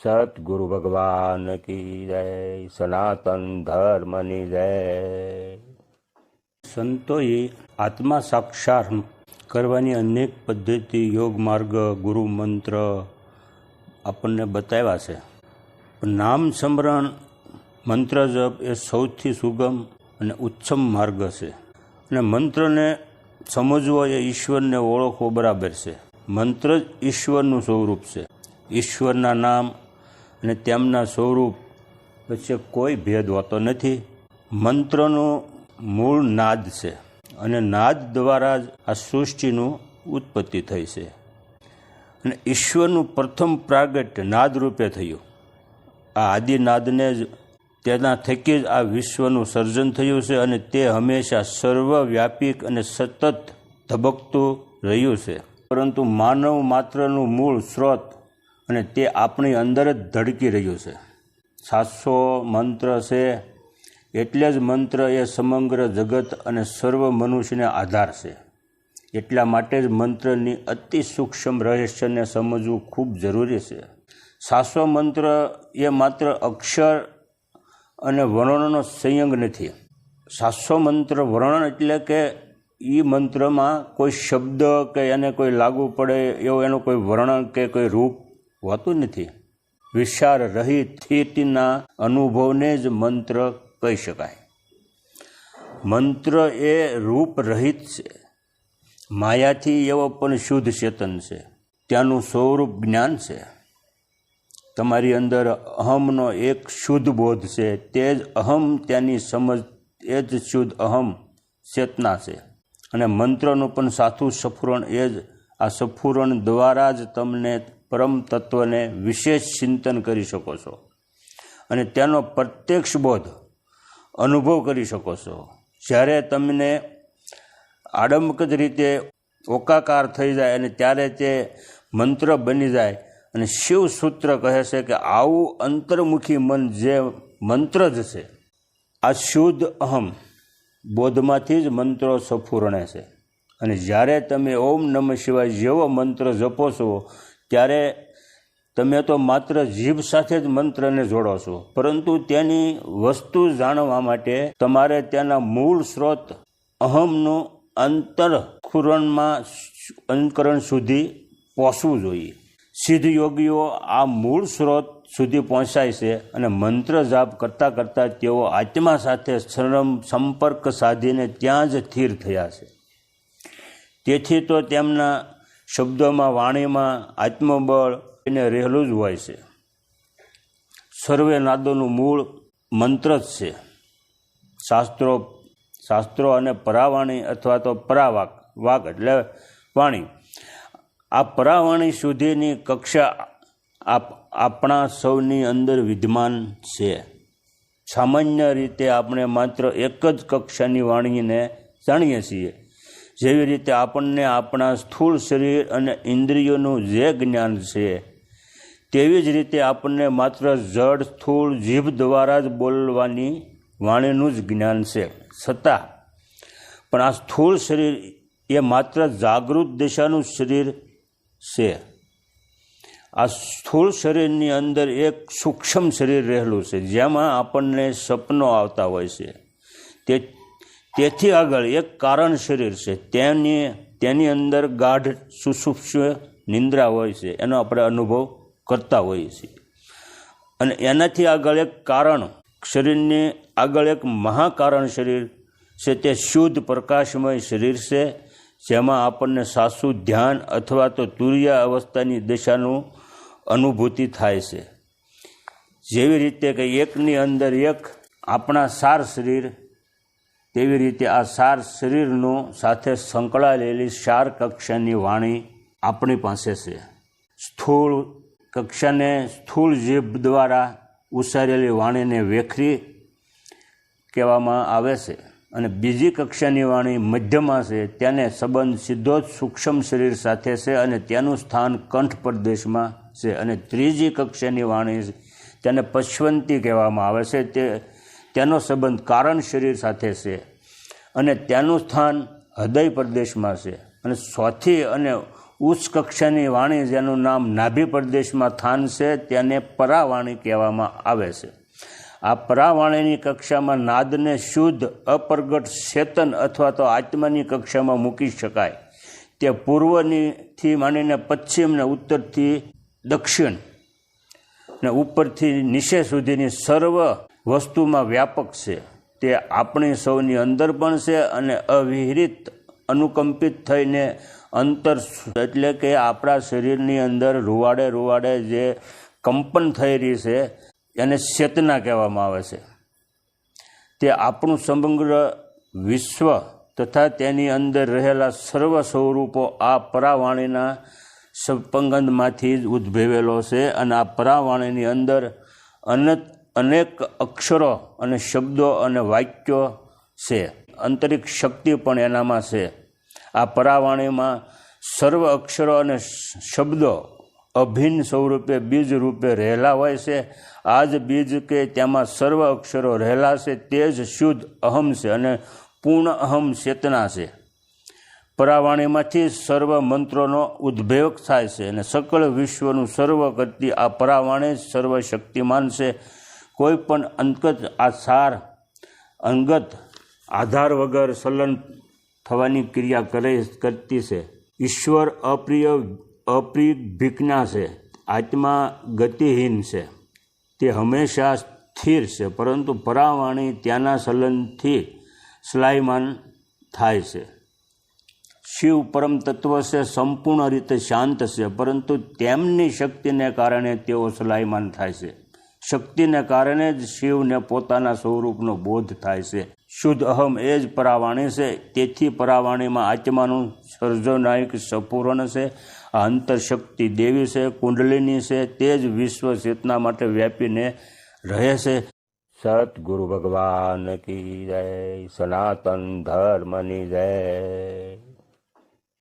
સતગુરુ ભગવાન કી જય સનાતન ધર્મની જય સંતોએ આત્મા સાક્ષાર કરવાની અનેક પદ્ધતિ યોગ માર્ગ ગુરુ મંત્ર આપણને બતાવ્યા છે નામ સ્મરણ મંત્ર જપ એ સૌથી સુગમ અને ઉચ્ચમ માર્ગ છે અને મંત્રને સમજવો એ ઈશ્વરને ઓળખવો બરાબર છે મંત્ર જ ઈશ્વરનું સ્વરૂપ છે ઈશ્વરના નામ અને તેમના સ્વરૂપ વચ્ચે કોઈ ભેદ હોતો નથી. મંત્રનો મૂળ નાદ છે અને નાદ દ્વારા જ આ સૃષ્ટિનું ઉત્પત્તિ થઈ છે. અને ઈશ્વરનું પ્રથમ પ્રાગટ્ય નાદ રૂપે થયું. આ આદિનાદને જ તેના થકી જ આ વિશ્વનું સર્જન થયું છે અને તે હંમેશા સર્વવ્યાપી અને સતત ધબકતું રહ્યું છે. પરંતુ માનવ માત્રનું મૂળ સ્ત્રોત અને તે આપણી અંદર જ ધડકી રહ્યું છે. સાતસો મંત્ર છે. એટલે જ મંત્ર એ સમગ્ર જગત અને સર્વ મનુષ્યને આધાર છે. એટલા માટે જ મંત્રની અતિ સૂક્ષ્મ રહસ્યને સમજવું ખૂબ જરૂરી છે. સાસો મંત્ર એ માત્ર અક્ષર અને વર્ણનનો સંયંગ નથી. સાસો મંત્ર વર્ણન એટલે કે એ મંત્રમાં કોઈ શબ્દ કે એને કોઈ લાગુ પડે એવું એનું કોઈ વર્ણન કે કોઈ રૂપ હોતું નથી. વિચાર રહિત સ્થિતિના અનુભવને જ મંત્ર કહી શકાય. મંત્ર એ રૂપ રહિત છે. માયાથી એવો પણ શુદ્ધ ચેતન છે. ત્યાંનું સ્વરૂપ જ્ઞાન છે. તમારી અંદર અહમનો એક શુદ્ધ બોધ છે. તે જ અહમ, ત્યાંની સમજ એ જ શુદ્ધ અહમ ચેતના છે. અને મંત્રનું પણ સાચું સફુરણ એ જ. આ સફુરણ દ્વારા જ તમને પરમ તત્વને વિશેષ ચિંતન કરી શકો છો. અને તેનો પ્રત્યક્ષ બોધ અનુભવ કરી શકો છો. જ્યારે તમને આડંબક જ રીતે ઓકાકાર થઈ જાય અને ત્યારે તે મંત્ર બની જાય અને શિવ સૂત્ર કહે છે કે આવું અંતર્મુખી મન જે મંત્ર જ છે, આ શુદ્ધ અહમ બોધમાંથી જ મંત્રો સફૂરણે છે. અને જ્યારે તમે ઓમ નમઃ શિવાય જેવો મંત્ર જપો છો ત્યારે તમે તો માત્ર જીભ સાથે જ મંત્રને જોડો છો. પરંતુ તેની વસ્તુ જાણવા માટે તમારે તેના મૂળ સ્ત્રોત અહમનું અંતર ખુરણમાં અંકરણ સુધી પહોંચવું જોઈએ. સિદ્ધ યોગીઓ આ મૂળ સ્ત્રોત સુધી પહોંચાય છે અને મંત્ર જાપ કરતાં કરતાં તેઓ આત્મા સાથે સરમ, સંપર્ક સાધીને ત્યાં જ સ્થિર થયા છે. તેથી તો તેમના શબ્દોમાં, વાણીમાં આત્મબળ એને રહેલું જ હોય છે. સર્વે નાદોનું મૂળ મંત્ર જ છે. શાસ્ત્રો શાસ્ત્રો અને પરાવાણી અથવા તો પરાવાક, વાક એટલે વાણી. આ પરાવાણી સુધીની કક્ષા આપ, આપણા સૌની અંદર વિદ્યમાન છે. સામાન્ય રીતે આપણે માત્ર એક જ કક્ષાની વાણીને જાણીએ છીએ. જેવી રીતે આપણને આપણા સ્થૂળ શરીર અને ઇન્દ્રિયોનું જે જ્ઞાન છે, તેવી જ રીતે આપણને માત્ર જડ સ્થૂળ, જીભ દ્વારા જ બોલવાની વાણીનું જ જ્ઞાન છે. છતાં, પણ આ સ્થૂળ શરીર એ માત્ર જાગૃત દિશાનું શરીર છે. આ સ્થૂળ શરીરની અંદર એક સૂક્ષ્મ શરીર રહેલું છે, જેમાં આપણને સપનો આવતા હોય છે. તે તેથી આગળ એક કારણ શરીર છે. તેની તેની અંદર ગાઢ સુસુપ્ષ્મ નિંદ્રા હોય છે. એનો આપણે અનુભવ કરતા હોઈએ છીએ. અને એનાથી આગળ એક કારણ, શરીરની આગળ એક મહાકારણ શરીર છે તે શુદ્ધ પ્રકાશમય શરીર છે, જેમાં આપણને સાસુ ધ્યાન અથવા તો તુર્ય અવસ્થાની દિશાનું અનુભૂતિ થાય છે. જેવી રીતે કે એકની અંદર એક આપણા સાર શરીર તેવી રીતે આ સાર શરીરનું સાથે સંકળાયેલી સાર કક્ષાની વાણી આપણી પાસે છે. સ્થૂળ કક્ષાને સ્થૂળ જીભ દ્વારા ઉસારેલી વાણીને વેખરી કહેવામાં આવે છે અને બીજી કક્ષાની વાણી મધ્યમાં છે, તેને સંબંધ સીધો જ સૂક્ષ્મ શરીર સાથે છે અને તેનું સ્થાન કંઠ પ્રદેશમાં છે અને ત્રીજી કક્ષાની વાણી તેને પશ્વંતી કહેવામાં આવે છે. તે તેનો સંબંધ કારણ શરીર સાથે છે અને તેનું સ્થાન હૃદય પ્રદેશમાં છે. અને ચોથી અને ઉચ્ચ કક્ષાની વાણી જેનું નામ નાભી પ્રદેશમાં થાન છે, તેને પરાવાણી કહેવામાં આવે છે. આ પરાવાણીની કક્ષામાં નાદને શુદ્ધ, અપ્રગટ ચેતન અથવા તો આત્માની કક્ષામાં મૂકી શકાય. તે પૂર્વનીથી માંડીને પશ્ચિમ ને ઉત્તરથી દક્ષિણ ને ઉપરથી નીચે સુધીની સર્વ વસ્તુમાં વ્યાપક છે. તે આપણી સૌની અંદર પણ છે અને અવિહિત અનુકંપિત થઈને અંતર એટલે કે આપણા શરીરની અંદર રૂવાડે રૂવાડે જે કંપન થઈ રહી છે, એને ચેતના કહેવામાં આવે છે. તે આપણું સમગ્ર વિશ્વ તથા તેની અંદર રહેલા સર્વ સ્વરૂપો આ પરાવાણીના સપંગંદમાંથી જ ઉદ્ભવેલો છે અને આ પરાવાણીની અંદર અનેક અનેક અક્ષરો અને શબ્દો અને વાક્યો છે. આંતરિક શક્તિ પણ એનામાં છે. આ પરાવાણીમાં સર્વ અક્ષરો અને શબ્દો અભિન્ન સ્વરૂપે બીજ રૂપે રહેલા હોય છે. આ જ બીજ કે તેમાં સર્વ અક્ષરો રહેલા છે તે જ શુદ્ધ અહમ છે અને પૂર્ણ અહમ ચેતના છે. પરાવાણીમાંથી સર્વ મંત્રોનો ઉદ્ભેગ થાય છે અને સકળ વિશ્વનું સર્વ કરતી આ પરાવાણી સર્વ શક્તિમાન છે. કોઈ પણ અંગત આ સાર અંગત આધાર વગર સલન થવાની ક્રિયા કરે, કરતી છે. ઈશ્વર અપ્રિય અપ્રિય ભીકના છે. આત્મા ગતિહીન છે. તે હંમેશા સ્થિર છે, પરંતુ પરાવાણી ત્યાંના સલનથી સ્લાયમાન થાય છે. શિવ પરમ તત્વ છે, સંપૂર્ણ રીતે શાંત છે, પરંતુ તેમની શક્તિને કારણે તેઓ સ્લાયમાન થાય છે. શક્તિને કારણે જ શિવને પોતાના સ્વરૂપનો બોધ થાય છે. શુદ્ધ અહમ એ જ પરાવાણી છે. તેથી પરાવાણીમાં આત્માનું સર્જનાયક સપૂર્ણ છે. આ અંતરશક્તિ દેવી છે, કુંડલિની છે, તે જ વિશ્વ ચેતના માટે વ્યાપીને રહે છે. સતગુરુ ભગવાન કી જય, સનાતન ધર્મની જય.